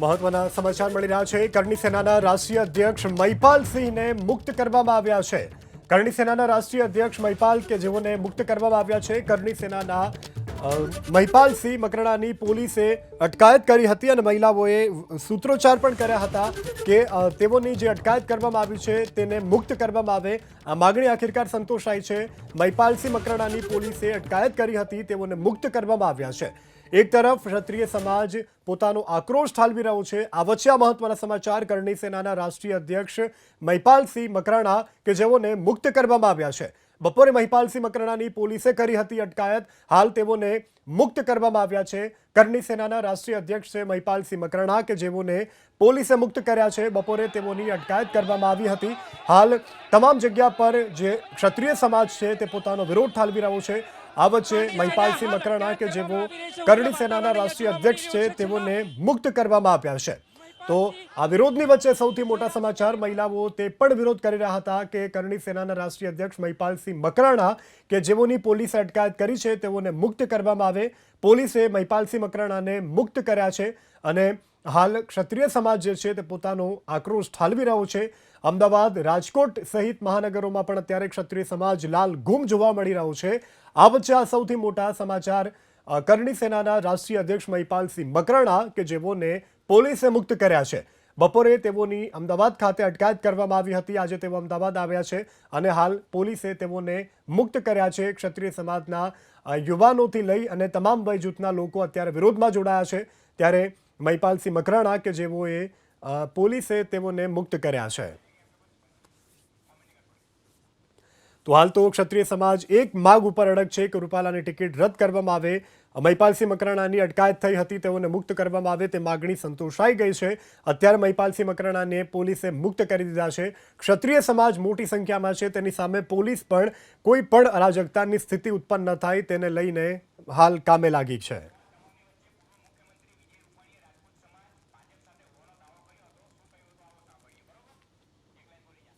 મહત્વના સમાચાર મળી રહ્યા છે. કરણી સેનાના રાષ્ટ્રીય અધ્યક્ષ મહિપાલસિંહને મુક્ત કરવામાં આવ્યા છે. કરણી સેનાના રાષ્ટ્રીય અધ્યક્ષ મહિપાલ કે જેઓને મુક્ત કરવામાં આવ્યા છે, કરણી સેનાના મહિપાલસિંહ મકરણાની પોલીસે અટકાયત કરી હતી અને મહિલાઓએ સૂત્રોચ્ચાર પણ કર્યા હતા કે તેઓની જે અટકાયત કરવામાં આવી છે તેને મુક્ત કરવામાં આવે. આ માગણી આખિરકાર સંતોષાઈ છે. મહિપાલસિંહ મકરણાની પોલીસે અટકાયત કરી હતી, તેઓને મુક્ત કરવામાં આવ્યા છે. એક તરફ ક્ષત્રિય સમાજ પોતાનો આક્રોશ ઠાલવી રહ્યો છે. આ વચ્ચે આ મહત્વના સમાચાર કરણી સેનાના રાષ્ટ્રીય અધ્યક્ષ મહિપાલસિંહ મકરાણા કે જેઓને મુક્ત કરવામાં આવ્યા છે. બપોરે મહિપાલસિંહ મકરાણાની પોલીસે કરી હતી અટકાયત. હાલ તેઓને મુક્ત કરવામાં આવ્યા છે. કરણી સેનાના રાષ્ટ્રીય અધ્યક્ષ છે મહિપાલસિંહ મકરાણા કે જેઓને પોલીસે મુક્ત કર્યા છે. બપોરે તેઓની અટકાયત કરવામાં આવી હતી. હાલ તમામ જગ્યા પર જે ક્ષત્રિય સમાજ છે તે પોતાનો વિરોધ ઠાલવી રહ્યો છે. આ વચ્ચે મહિપાલસિંહ મકરાણા કે જેઓ કરણી સેનાના રાષ્ટ્રીય અધ્યક્ષ છે, તેઓને મુક્ત કરવામાં આવ્યા છે. તો આ વિરોધની વચ્ચે સૌથી મોટા સમાચાર, મહિલાઓ તે પણ વિરોધ કરી રહ્યા હતા કે કરણી સેનાના રાષ્ટ્રીય અધ્યક્ષ મહિપાલસિંહ મકરાણા કે જેઓની પોલીસે અટકાયત કરી છે, તેઓને મુક્ત કરવામાં આવે. પોલીસે મહિપાલસિંહ મકરાણાને મુક્ત કર્યા છે અને હાલ ક્ષત્રિય સમાજ જે છે તે પોતાનો આક્રોશ ઠાલવી રહ્યો છે. અમદાવાદ, રાજકોટ સહિત મહાનગરોમાં પણ અત્યારે ક્ષત્રિય સમાજ લાલ ગુમ જોવા મળી રહ્યો છે. આ વચ્ચે આ સૌથી મોટા સમાચાર કરણી સેનાના રાષ્ટ્રીય અધ્યક્ષ મહિપાલસિંહ મકરણા કે જેઓને પોલીસે મુક્ત કર્યા છે. બપોરે તેઓની અમદાવાદ ખાતે અટકાયત કરવામાં આવી હતી. આજે તેઓ અમદાવાદ આવ્યા છે અને હાલ પોલીસે તેઓને મુક્ત કર્યા છે. ક્ષત્રિય સમાજના યુવાનોથી લઈ અને તમામ વય જૂથના લોકો અત્યારે વિરોધમાં જોડાયા છે. ત્યારે મહિપાલસિંહ મકરાણા કે જેઓએ પોલીસે તેઓને મુક્ત કર્યા છે. તો હાલ તો ક્ષત્રિય સમાજ એક માગ ઉપર અડગ છે કે રૂપાલાની ટિકિટ રદ કરવામાં આવે. મહિપાલસિંહ મકરાણાની અટકાયત થઈ હતી, તેઓને મુક્ત કરવામાં આવે તે માગણી સંતોષાઈ ગઈ છે. અત્યારે મહિપાલસિંહ મકરાણાને પોલીસે મુક્ત કરી દીધા છે. ક્ષત્રિય સમાજ મોટી સંખ્યામાં છે, તેની સામે પોલીસ પણ કોઈ પણ અરાજકતાની સ્થિતિ ઉત્પન્ન ન થાય તેને લઈને હાલ કામે લાગી છે.